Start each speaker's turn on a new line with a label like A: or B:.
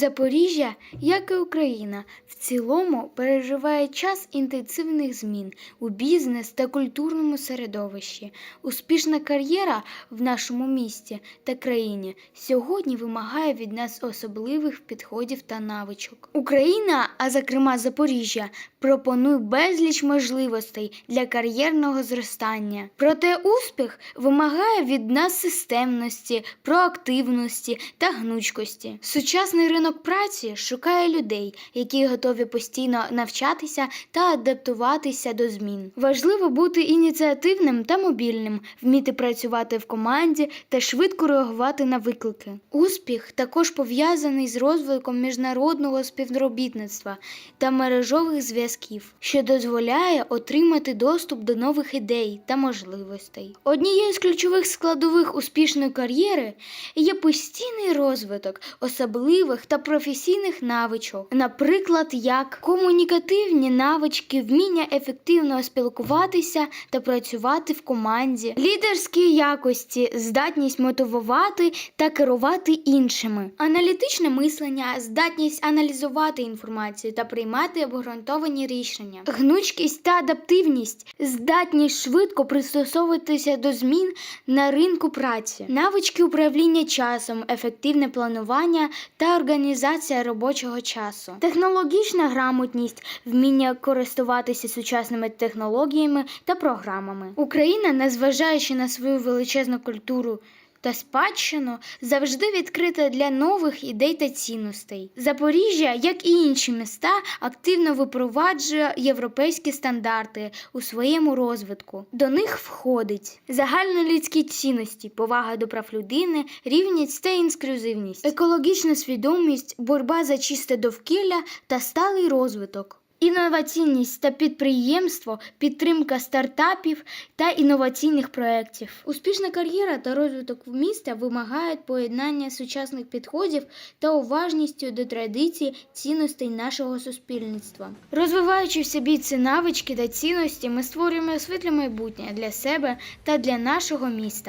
A: Запоріжжя, як і Україна, в цілому переживає час інтенсивних змін у бізнес та культурному середовищі. Успішна кар'єра в нашому місті та країні сьогодні вимагає від нас особливих підходів та навичок. Україна, а зокрема Запоріжжя, пропонує безліч можливостей для кар'єрного зростання. Проте успіх вимагає від нас системності, проактивності та гнучкості. Сучасний ринок праці шукає людей, які готові постійно навчатися та адаптуватися до змін. Важливо бути ініціативним та мобільним, вміти працювати в команді та швидко реагувати на виклики. Успіх також пов'язаний з розвитком міжнародного співробітництва та мережових зв'язків, що дозволяє отримати доступ до нових ідей та можливостей. Однією з ключових складових успішної кар'єри є постійний розвиток особливих та професійних навичок, наприклад, як комунікативні навички, вміння ефективно спілкуватися та працювати в команді, лідерські якості, здатність мотивувати та керувати іншими, аналітичне мислення, здатність аналізувати інформацію та приймати обґрунтовані рішення, гнучкість та адаптивність, здатність швидко пристосовуватися до змін на ринку праці, навички управління часом, ефективне планування та організація робочого часу, технологічна грамотність, вміння користуватися сучасними технологіями та програмами. Україна, незважаючи на свою величезну культуру. Та спадщину завжди відкрита для нових ідей та цінностей. Запоріжжя, як і інші міста, активно випроваджує європейські стандарти у своєму розвитку. До них входить загальнолюдські цінності, повага до прав людини, рівність та інклюзивність, екологічна свідомість, боротьба за чисте довкілля та сталий розвиток. Інноваційність та підприємство, підтримка стартапів та інноваційних проєктів. Успішна кар'єра та розвиток міста вимагають поєднання сучасних підходів та уважністю до традицій цінностей нашого суспільництва. Розвиваючи в собі ці навички та цінності, ми створюємо світле майбутнє для себе та для нашого міста.